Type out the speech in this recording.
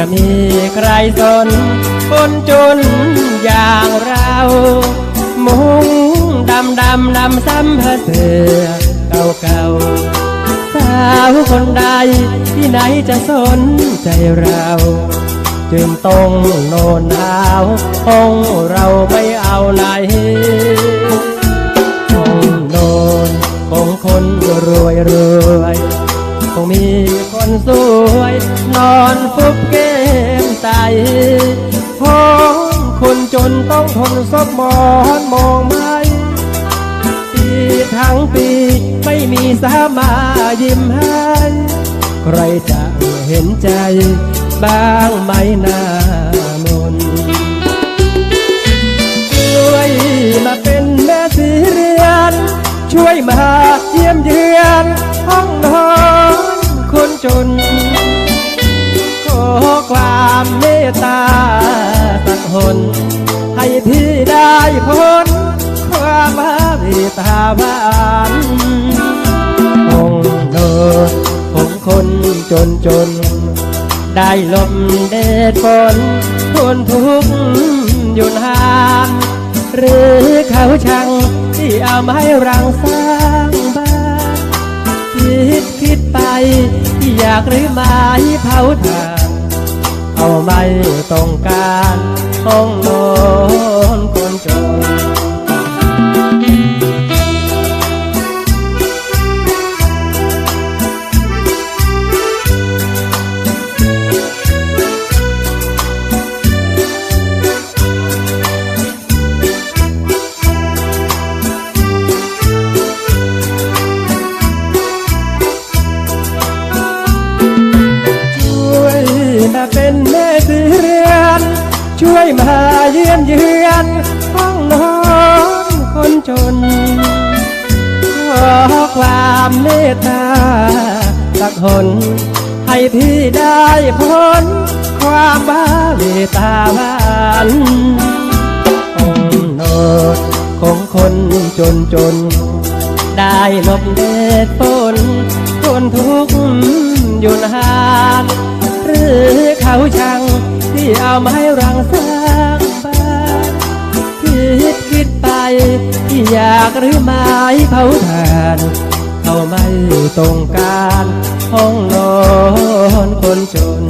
จะมีใครสนคนจนอย่างเรา มุงดำดำดำซ้ำเสือเก่าเก่าสาวคนใดที่ไหนจะสนใจเรา จึงต้องโนนหนาวห้องเราไม่เอาไหนคงโดนคงคนรวยรวยคงมีคนสวยนอนฟุ พ้องคนจนต้องทนซบมอนมองไม่ปีทั้งปีไม่มีสามายิ้มให้ใครจะเห็นใจบ้างไหมนามนช่วยมาเป็นแม่สีเรือน ช่วยมาเยี่ยมยืน พ้นความมาเมตตาบ้านองนอนของคนจนจน ได้ลมเด็ดฝนทนทุกข์อยู่นานหรือเขาช่างที่เอาไม้รังสร้างบ้านคิดคิดไปอยากหรือไม้เผาถ่านเอาไม่ต้องการห้องน มาเป็นแม่สีเรือนช่วยมาเยี่ยมเยือนห้องนอนคนจนขอความเมตตาสักหนให้พี่ได้พ้นความบ้าเมตตาหวานองนอนของคนจนจน ได้หลบเดดฝนทนทุกข์อยู่นานหรือ เขาช่างที่เอาไม้รังสร้างบ้านคิดคิดไปที่อยากหรือไม้เผาถ่านเขาไม่ตรงการห้องนอนคนจน